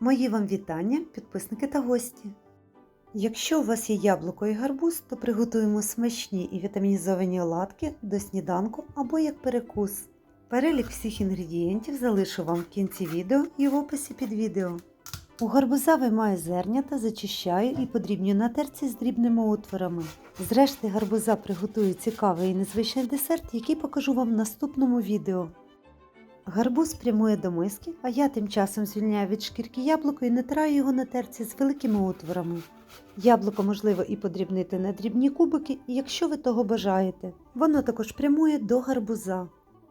Мої вам вітання, підписники та гості. Якщо у вас є яблуко і гарбуз, то приготуємо смачні і вітамінізовані оладки до сніданку або як перекус. Перелік всіх інгредієнтів залишу вам в кінці відео і в описі під відео. У гарбуза виймаю зернята, зачищаю і подрібню на терці з дрібними отворами. Зрешти гарбуза приготую цікавий і незвичний десерт, який покажу вам в наступному відео. Гарбуз прямує до миски, а я тим часом звільняю від шкірки яблуко і натираю його на терці з великими отворами. Яблуко можливо і подрібнити на дрібні кубики, якщо ви того бажаєте. Воно також прямує до гарбуза.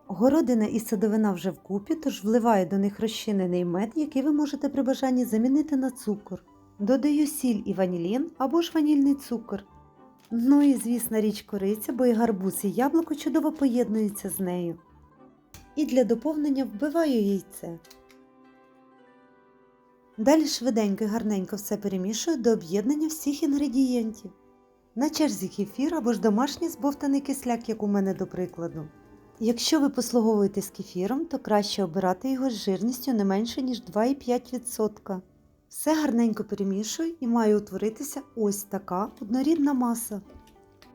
Городина і садовина вже вкупі, тож вливаю до них розчинений мед, який ви можете при бажанні замінити на цукор. Додаю сіль і ванілін або ж ванільний цукор. Ну і звісна річ кориця, бо і гарбуз і яблуко чудово поєднуються з нею. І для доповнення вбиваю яйце. Далі швиденько і гарненько все перемішую до об'єднання всіх інгредієнтів. На черзі кефір або ж домашній збовтаний кисляк, як у мене до прикладу. Якщо ви послуговуєтесь кефіром, то краще обирати його з жирністю не менше, ніж 2,5%. Все гарненько перемішую і має утворитися ось така однорідна маса.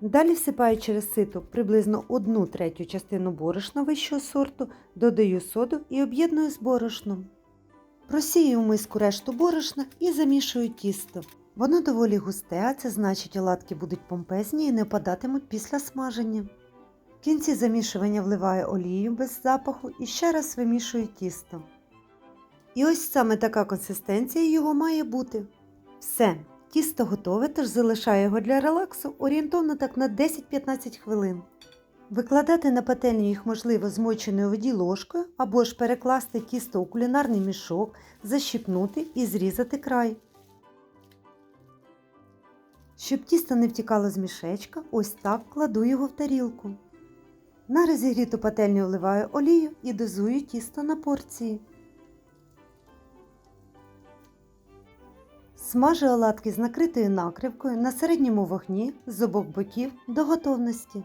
Далі всипаю через сито приблизно 1 третю частину борошна вищого сорту, додаю соду і об'єдную з борошном. Просію в миску решту борошна і замішую тісто. Воно доволі густе, а це значить оладки будуть помпезні і не опадатимуть після смаження. В кінці замішування вливаю олію без запаху і ще раз вимішую тісто. І ось саме така консистенція його має бути. Все, тісто готове, тож залишаю його для релаксу орієнтовно так на 10-15 хвилин. Викладати на пательню їх можливо змоченою воді ложкою або ж перекласти тісто у кулінарний мішок, защіпнути і зрізати край. Щоб тісто не втікало з мішечка, ось так кладу його в тарілку. На розігріту пательню вливаю олію і дозую тісто на порції. Смажу оладки з накритою накривкою на середньому вогні з обох боків до готовності.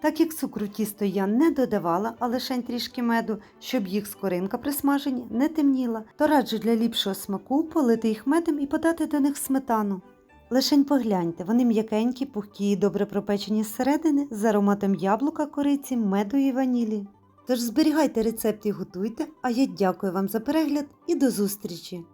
Так як цукру тісто я не додавала, а лише трішки меду, щоб їх скоринка при смаженні не темніла, то раджу для ліпшого смаку полити їх медом і подати до них сметану. Лишень погляньте, вони м'якенькі, пухкі і добре пропечені зсередини з ароматом яблука, кориці, меду і ванілі. Тож зберігайте рецепт і готуйте, а я дякую вам за перегляд і до зустрічі!